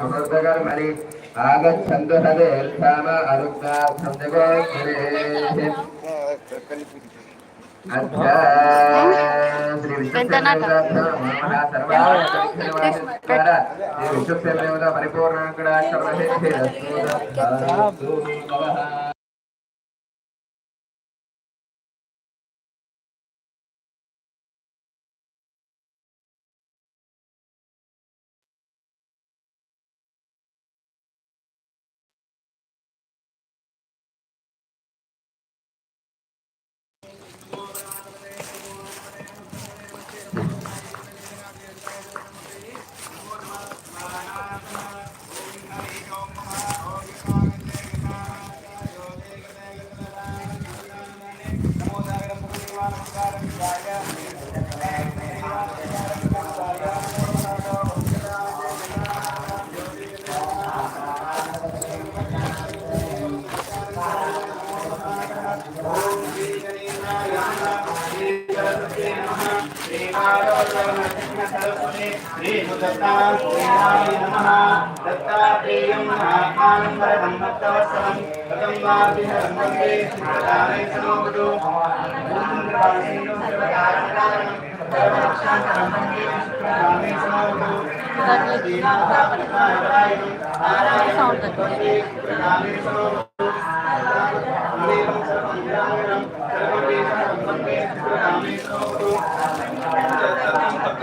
పునర్గర్మణి ఆగచ్చంతు సదే సామ అనుజ్ఞా సందగో పరిపూర్ణ दत्तात्रेयं महात्मानं वरदं भक्तवत्सलं कथं वा विहरं वन्दे प्रदाने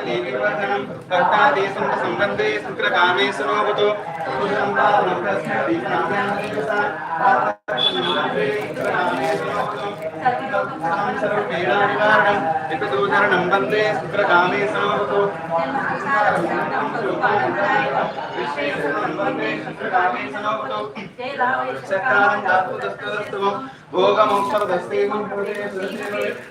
देवीवर्धनम् भक्तादेशं सम्बन्धे शुक्रकामेषु नोभतो सर्वपीडानिवारणम् विपदोदरणं वन्दे शुक्रकामेषु नोभतो विश्वेश्वरं वन्दे शुक्रकामेषु नोभतो शक्रानं दातु दस्तु दस्तुवम्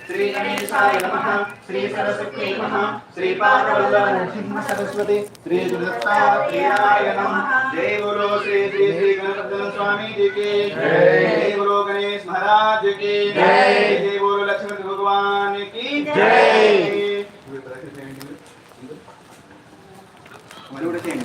శ్రీ గణేశాయ నమః శ్రీ సరస్వత్యై నమః శ్రీ పార్వల్ల నరసింహ సరస్వతి శ్రీ దత్తాత్రేయాయ నమః జై బోలో శ్రీ శ్రీ శ్రీ గణపతి స్వామి जी की जय बोलो गणेश महाराज की जय जय बोलो लक्ष्मण भगवान की जय మరి కూడా చేయండి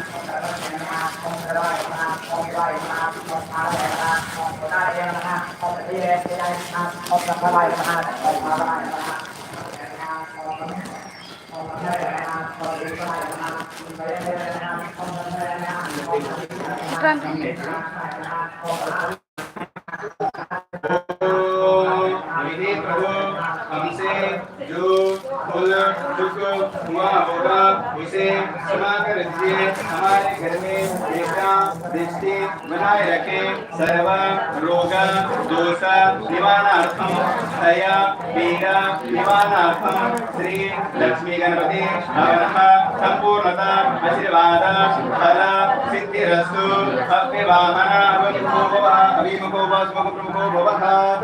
คงจะได้มาคงจะได้มาที่นั่นได้แล้วนะครับคงได้แล้วนะครับเราจะได้ไปได้ครับขอบคุณทุกท่านขอบคุณทุกท่านขอบคุณทุกท่านขอบคุณทุกท่านขอบคุณทุกท่านขอบคุณทุกท่านขอบคุณทุกท่านขอบคุณทุกท่าน సంపూర్ణత ఆశీర్వాద కళ సిద్ధి రస్తు భక్తి వామన అవిముఖో భవ అవిముఖో వాస్ముఖ ప్రముఖో భవతాత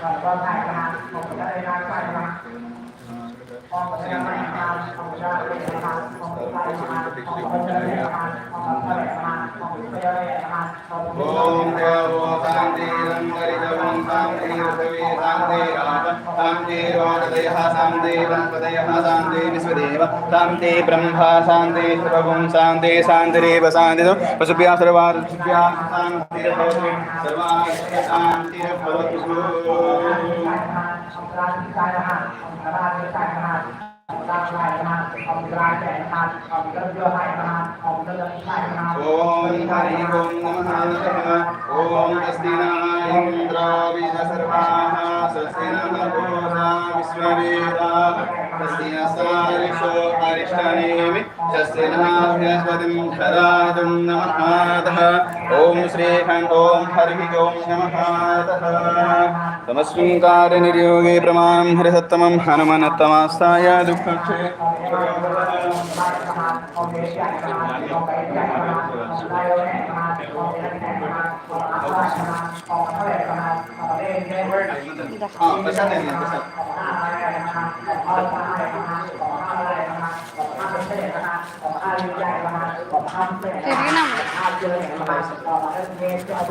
ก่อถ่ายมาผมก็เลยล้างไฟมาพอผมจะมา ओम देवो शांति रंगरि जवं शांति रसवे शांति रात शांति वाददेह शांति रंगदेह शांति विश्वदेव शांति ब्रह्मा शांति सर्वं शांति शांतिरेव शांति पशुभ्यः सर्वार्थभ्यः शांतिर्भवतु सर्वाः शांतिर्भवतु ओम हरि ओम नमः विष्णु ओम दस्तिनाय इंद्राविद सर्वाः सस्तिनः गोधा विश्ववेदा सस्तिनसारिषो हरिष्ठनेमि सस्तिनाभ्यस्पतिं धरादुं नमः ओम श्रीखण्डों हरिः ओम नमः तमस्मिन्कारनिर्योगे प्रमाणं प्रमाण हनुमनत्तमास्ताय दुःखक्षे। हाँ दुख ของอาเรีใหญ่ประมาณของอาพิเศษนะครับเจอแห่งประมาณของอาเทศเอ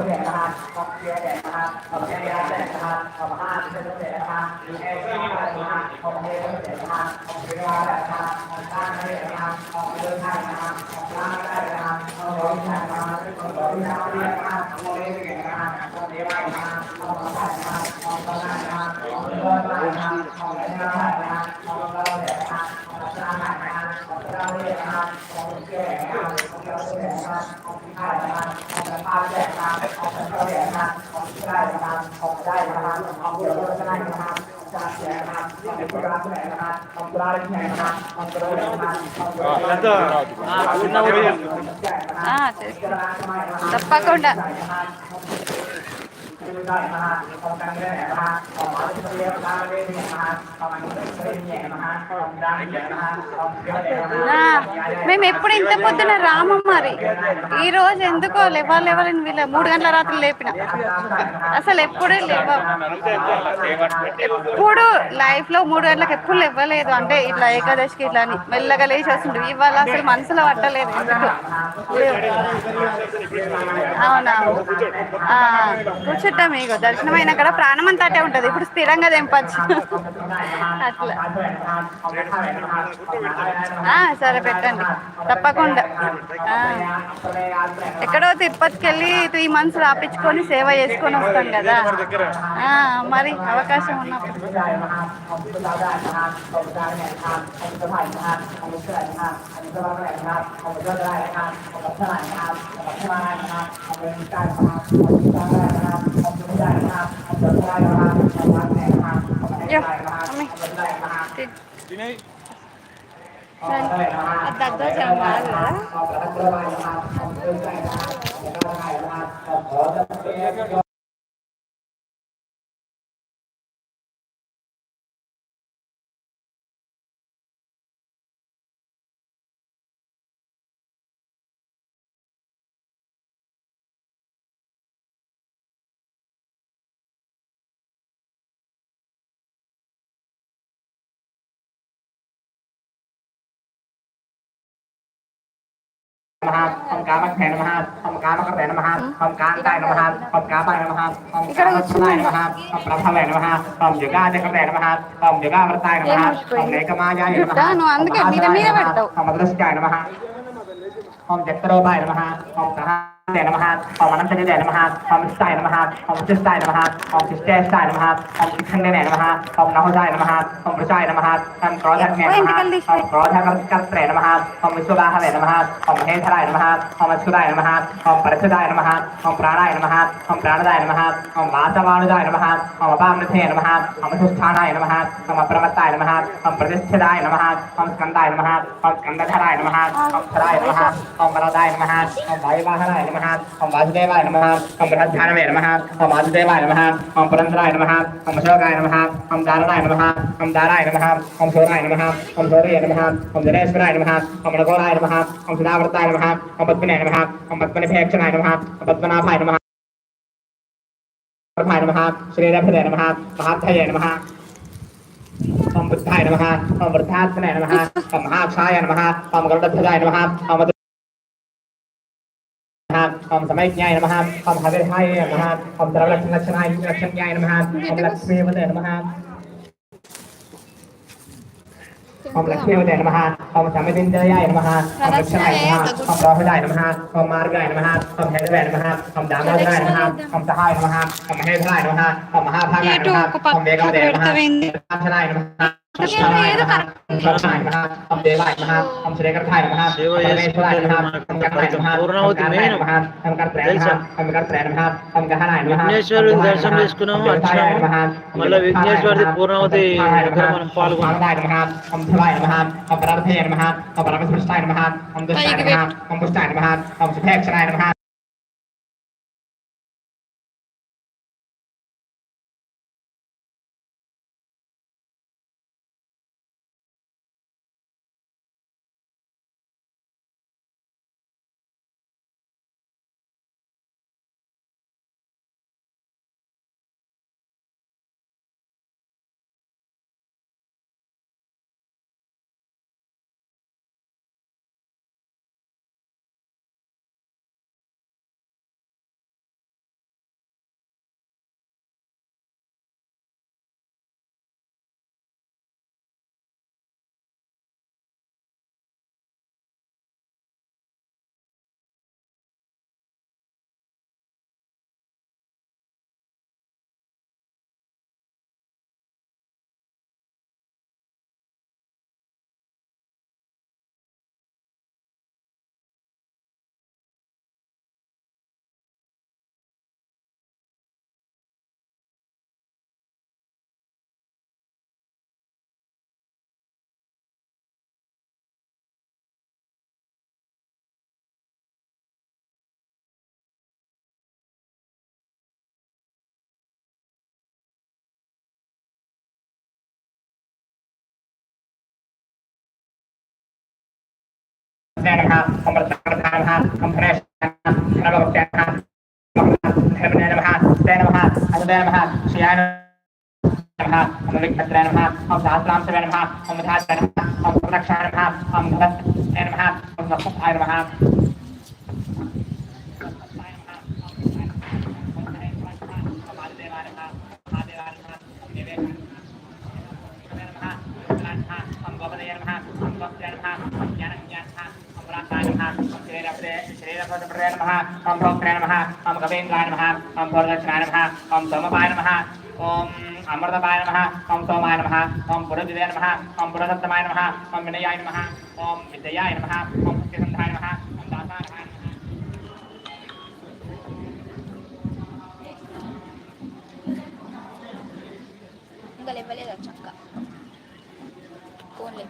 แห่งนะครัของเทียแห่งนะครับของเอร์แด่งนะครับของอาพิเศษแห่งนะครับหรือแอร์แห่งนะารัของเทศแห่งนะครับของเวลาแห่นะครับของตั้งแห่งนะครับของเดินทางนะครับของร่างได้นะครับของร้อนแห่นะครับของร้อนแห่นะครับของเล่นแห่งนะครับของเชียมาของต้านนะครับของร้อนแห่นะครับของเดินทางนะครับของเวลาแห่นะครับของเราแห่งนะครับ ราหารนะครัขอาเาแก่นนะครัะพาด้นยนะครัจะคาแก่นนะครัะพาแก่นนะครัะพาแก่นนะครัะพาแก่นนะครัะพาแก่นนะครัะพาแก่นะนะครัะพาแก่ะนะครับของกก่นะครับะนะอาแารับแก่นะนะอาแารับแก่นะนะอาแารับแก่นะนะ ได้มหาของกันเรื่องมหาของมาที่เรียกมหาเรื่องนี้มหาของมันเป็นแง่มหาของดังแง่มหาของเยอะเลยมหา మేము ఎప్పుడు ఇంత పొద్దున రాము మరి? ఈ రోజు ఎందుకో లేవాలేవాలని వీళ్ళ మూడు గంటల రాత్రి లేపిన. అసలు ఎప్పుడే లేవ ఎప్పుడు లైఫ్లో మూడు గంటలకు ఎప్పుడు లేవలేదు. అంటే ఇట్లా ఏకాదశికి ఇట్లా అని మెల్లగా లేచి వస్తుండే ఇవాళ అసలు మనసులో పట్టలేదు ఎందుకో? అవునా? కూర్చుంట దర్శనం ఇగో దర్శనం అయినా కూడా ప్రాణం అంతా అటే ఉంటుంది. ఇప్పుడు స్థిరంగా తెంపచ్చు. అట్లా. సరే పెట్టండి. తప్పకుండా. ఎక్కడో తిరుపతికి వెళ్ళి త్రీ మంత్స్ రాపించుకొని సేవ చేసుకొని వస్తాం కదా. మరి అవకాశం ఉన్నప్పుడు. Ya, kami. Sini. Dan ada dua jalan lah. Ada dua jalan. มหาทำการมาแขนมหาทำการมาแขนมหาทำการใต้มหาทำการใต้มหาทำการใต้มหาทำประทแหวนมหาทำเดือก้าวในกระแหวนมหาทำเดือก้าวกระต่าใต้มหาทำในกระมายายมหาทำมาตุ้นรสกายมหาทำเจ็ดโตใบมหาทำสหา แดดนะมหาออกมาน้ำใจแดดนะมหาความใส่นะมหาความเชื่อใจนะมหาความคิใจนะมหาความคิดข้างในแดดนะมหาความน้ำข้าใจนะมหาความรู้ใจนะมหาความกรอดแทบแง่นะมหาความกรอดแทบกับแดดนะมหาความมิชัวบ้าแดดนะมหาความเฮทลายนะมหาความมาช่วยได้นะมหาความประช่วได้นะมหาความปราได้นะมหาความปราได้นะมหาความบาสบาได้นะมหาความบ้าไม่เท่นะมหาความทุกข์ชาได้นะมหาความประมาทได้นะมหาความประเทศได้นะมหาความกันได้นะมหาความกันได้ได้นะมหาความได้นะมหาความประได้นะมหาความไว้บ้าได้นะ மகா ஓம் வாசுதேவாய நமஹ ஓம் பிரதானவே நமஹ ஓம் வாசுதேவாய நமஹ ஓம் புரந்தராய நமஹ ஓம் அசோகாய நமஹ ஓம் தாரணாய நமஹ ஓம் தாராய நமஹ ஓம் சூராய நமஹ ஓம் சூரிய நமஹ ஓம் ஜனேஸ்வராய நமஹ ஓம் நகோராய நமஹ ஓம் சுதாவர்த்தாய நமஹ ஓம் பத்மனே நமஹ ஓம் பத்மனிபேக்ஷனாய நமஹ ஓம் பத்மநாபாய நமஹ பிரபாய நமஹ ஸ்ரீரபதே நமஹ மகாத்தயே நமஹ ओम बुद्धाय नमः ओम वृद्धात्मने नमः ओम महाक्षाय नमः ओम गरुडध्वजाय नमः ओम นะครับคอมสมัยใหญ่นะครับคอมคาเฟ่ไทยนะครับคอมสำหรับรัชนาชนายรัชนใหญ่นะครับคอมรัชเมย์วันเดนนะครับคอมรัชเมย์วันเดนนะครับคอมสมัยเป็นใหญ่นะครับคอมรัชนายนะครับคอมรอให้ได้นะครับคอมมาร์กได้นะครับคอมแฮนด์แวนนะครับคอมดามาได้นะครับคอมให้นะครับคอมเฮดได้นะครับคอมมหาภาคได้นะครับคอมเบกเอาได้นะครับรัชนายนะครับ Subscribe นะครับ Subscribe นะครับทำเดลไลน์นะครับทำกระเสด็จกันไทยนะครับทำเล่นไลน์นะครับทำการไลน์นะครับทำการไลน์นะครับทำการแปลนะครับทำการแปลนะครับทำการไลน์นะครับ విఘ్నేశ్వరు దర్శనం చేసుకున్నాము వచ్చినాము మళ్ళీ విఘ్నేశ్వరుది పూర్ణవతి దగ్గర మనం పాల్గొన్నాం แนนนะครับกรรมการนะครับกรรมการนะครับคณะกรรมการนะครับกรรมการแทนแนนนะครับแทนนะครับอาจารย์แทนนะครับเสียนะครับอเมริกันแทนนะครับอับดุลสลามแทนนะครับอัมทาแทนนะครับอมรักชานะครับอัมรัตแทนนะครับอัมรักไทยนะครับ รนมหาอมพกรนมหาอมกเวงกานมหาอมพลชนานมหาอมสมภายนมหาอมอมรตบายนมหาอมโสมายนมหาอมปุรติเดนมหาอมปุรสัตมายนมหาอมวินยายนมหาอมวิทยายนมหาอมเกษสันทายนมหาอมดาสานมหาก็เลยไปเล่นกับชักกะโกนเลย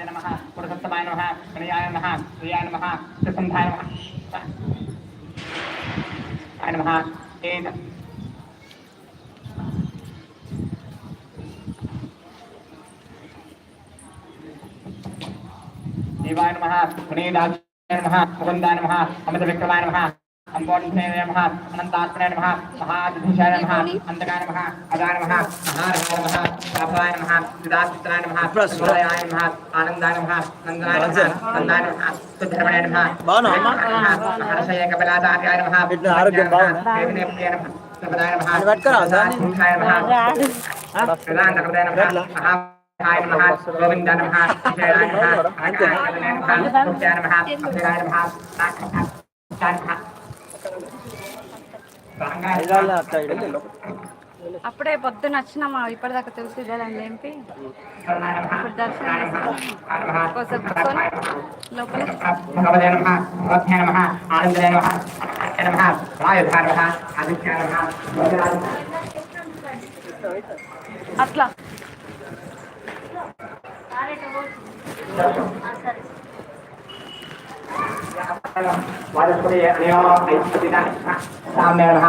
दे नमः पुरुषोत्तमाय नमः प्रणयाय नमः प्रियाय नमः प्रसन्नाय नमः आय नमः तेन देवाय नमः पुनीदाय नमः मुकुन्दाय नमः अमृतविक्रमाय नमः अंबोधिशय नमः अनंतात्मने नमः महादिधिशय नमः अंधकार नमः अगार नमः महारहार नमः शापवाय नमः विदासिताय नमः प्रसुराय नमः आनंदाय नमः नंदनाय नमः नंदाय नमः सुधर्मणे नमः बानो महर्षय कपिलाचार्याय नमः इतना आरोग्यम बावन देवने प्रिय नमः सर्वदाय नमः निवट करा सानी मुखाय नमः प्रदान नमः नमः गोविंदाय नमः गोविंदाय नमः जयाय नमः अंकाय नमः सुख्याय नमः अभिराय नमः नाथ नमः అప్పుడే పొద్దున వచ్చినామా ఇప్పటిదాకా తులసి దళం లేంపి ఇప్పుడు దర్శనం లోపల అట్లా. సరే वाचस्पति अनयोरपतिना साम्यः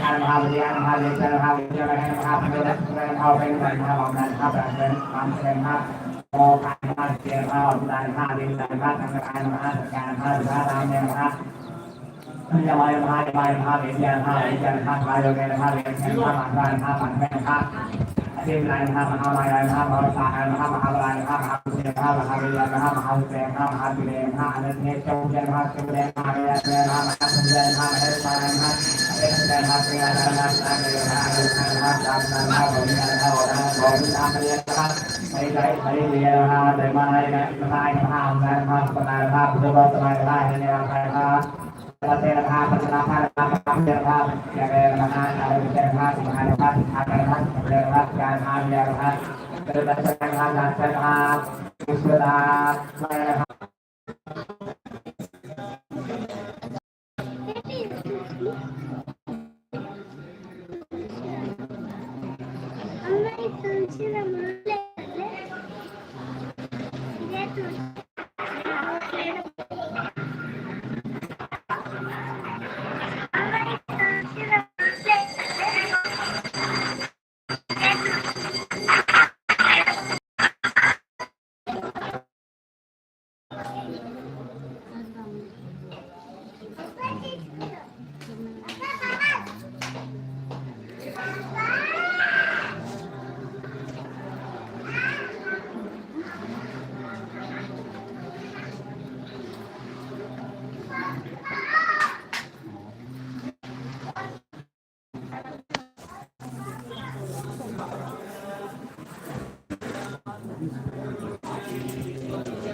พระ เทวนาธรรมหามหาวายาวิธรรมหาวิหารมหาวิสารธรรมหาวิหารมหาวายาวิธรรมหาวิหารมหาเทวิธรรมหาวิหารมหาวิยาธรรมหาวิหารมหาแสงธรรมหาวิหารมหาวิเรนธรรมหานันเทจงเจนธรรมจงเจนธรรมหารนเจนธรรมหาวิหารมหาสุเรนธรรมหเรนธรรมหาวิธรรมหารนเจนธรรมหเรนธรรมหาวิธรรมหเรนธรรมหาวิธรรมหาวิธรรมหาวิธรรมหาวิธรรมหาวิธรรมหเรนธรรมหาวิธรรมหาวิธรรมหาวิธรรมหเรนธรรมหาวิหใช้ใจใช้เรียนธรรมหาวิใช้มหาให้นะมาให้ธรรมหานะธรรมสบายธรรมหพุทหาริหารสุทธิ์ธรรมหให้ธรรมหาวิหาร เจอกันครับการทานเจอกันครับมุสลิมไม่นะครับ Ama ilk önce de böyle. Diğer türlü